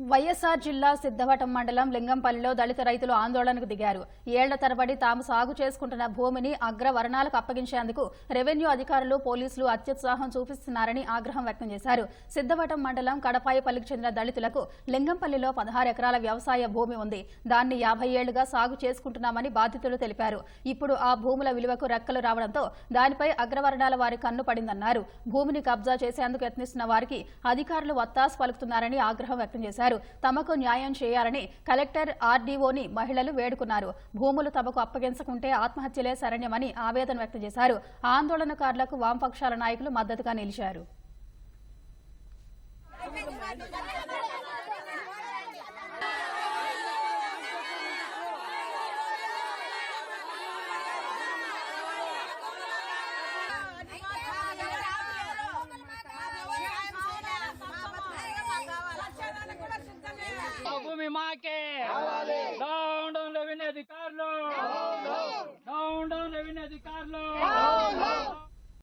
వైఎస్ఆర్ జిల్లా సిద్ధవటం మండలం లింగంపల్లిలో దళిత రైతులు ఆందోళనకు దిగారు. ఏళ్ళ తరబడి తాము సాగు చేసుకుంటున్న భూమిని అగ్రవర్ణాలకు అప్పగించేందుకు రెవెన్యూ అధికారులు పోలీసులు అత్యుత్సాహం చూపిస్తున్నారని ఆగ్రహం వ్యక్తం చేశారు. సిద్ధవటం మండలం కడపాయపల్లికి చెందిన దళితులకు లింగంపల్లిలో పదహారు ఎకరాల వ్యవసాయ భూమి ఉంది. దాన్ని యాభై ఏళ్ళుగా సాగు చేసుకుంటున్నామని బాధితులు తెలిపారు. ఇప్పుడు ఆ భూముల విలువకు రెక్కలు రావడంతో దానిపై అగ్రవర్ణాల వారి కన్ను పడిందన్నారు. భూమిని కబ్జా చేసేందుకు యత్నిస్తున్న వారికి అధికారులు వత్తాసు పలుకుతున్నారని ఆగ్రహం వ్యక్తం చేశారు. తమకు న్యాయం చేయాలని కలెక్టర్ ఆర్డీఓని మహిళలు వేడుకున్నారు. భూములు తమకు అప్పగించకుంటే ఆత్మహత్యలే శరణ్యమని ఆవేదన వ్యక్తం చేశారు. ఆందోళనకారులకు వామపక్షాల నాయకులు మద్దతుగా నిలిచారు. భూమి మాకే డౌన్ డౌన్ రెవెన్యూ అధికారులు డౌన్ డౌన్ రెవెన్యూ అధికారులు